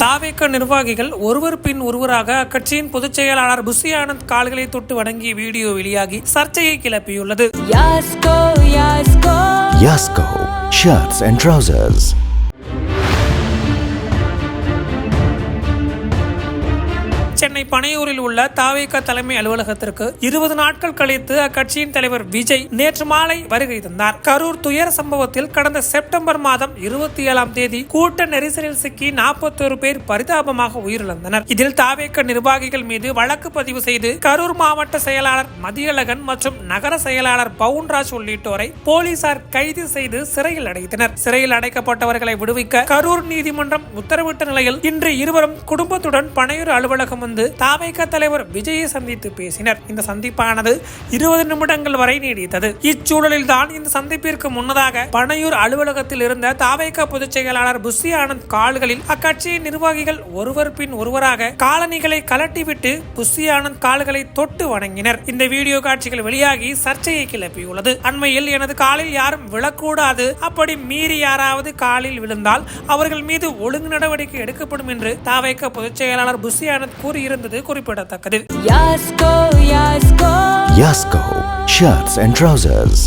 தாவேக்க நிர்வாகிகள் ஒருவர் பின் ஒருவராக அக்கட்சியின் பொதுச் செயலாளர் புஷி ஆனந்த் கால்களை தொட்டு வணங்கிய வீடியோ வெளியாகி சர்ச்சையை கிளப்பியுள்ளது Yasko, Yasko. Yasko Shirts and Trousers. Chennai பனையூரில் உள்ள தாவேக தலைமை அலுவலகத்திற்கு இருபது நாட்கள் கழித்து அக்கட்சியின் தலைவர் விஜய் நேற்று மாலை வருகை தந்தார். கரூர் துயர சம்பவத்தில் கடந்த செப்டம்பர் மாதம் இருபத்தி ஏழாம் தேதி கூட்ட நெரிசலில் சிக்கி நாற்பத்தோரு பேர் பரிதாபமாக உயிரிழந்தனர். இதில் தாவேக்க நிர்வாகிகள் மீது வழக்கு பதிவு செய்து கரூர் மாவட்ட செயலாளர் மதியழகன் மற்றும் நகர செயலாளர் பவுன்ராஜ் உள்ளிட்டோரை போலீசார் கைது செய்து சிறையில் அடைத்தனர். சிறையில் அடைக்கப்பட்டவர்களை விடுவிக்க கரூர் நீதிமன்றம் உத்தரவிட்ட நிலையில் இன்று இருவரும் குடும்பத்துடன் பனையூர் அலுவலகம் வந்து தாவேக தலைவர் விஜயை சந்தித்து பேசினர். இந்த சந்திப்பானது இருபது நிமிடங்கள் வரை நீடித்தது. இச்சூழலில் தான் இந்த சந்திப்பிற்கு முன்னதாக பனையூர் அலுவலகத்தில் இருந்த தாவேக பொதுச் செயலாளர் புஷி ஆனந்த் கால்களில் அக்கட்சியின் நிர்வாகிகள் ஒருவர் பின் ஒருவராக காலணிகளை கலட்டிவிட்டு புஷி ஆனந்த் கால்களை தொட்டு வணங்கினர். இந்த வீடியோ காட்சிகள் வெளியாகி சர்ச்சையை கிளப்பியுள்ளது. அண்மையில் எனது காலில் யாரும் விழக்கூடாது. அப்படி மீறி யாராவது காலில் விழுந்தால் அவர்கள் மீது ஒழுங்கு நடவடிக்கை எடுக்கப்படும் என்று தாவைக்க பொதுச் செயலாளர் புஷி ஆனந்த் கூறி இருந்தது குறிப்பிடத்தக்கது Yasco Yasco Yasco shirts and trousers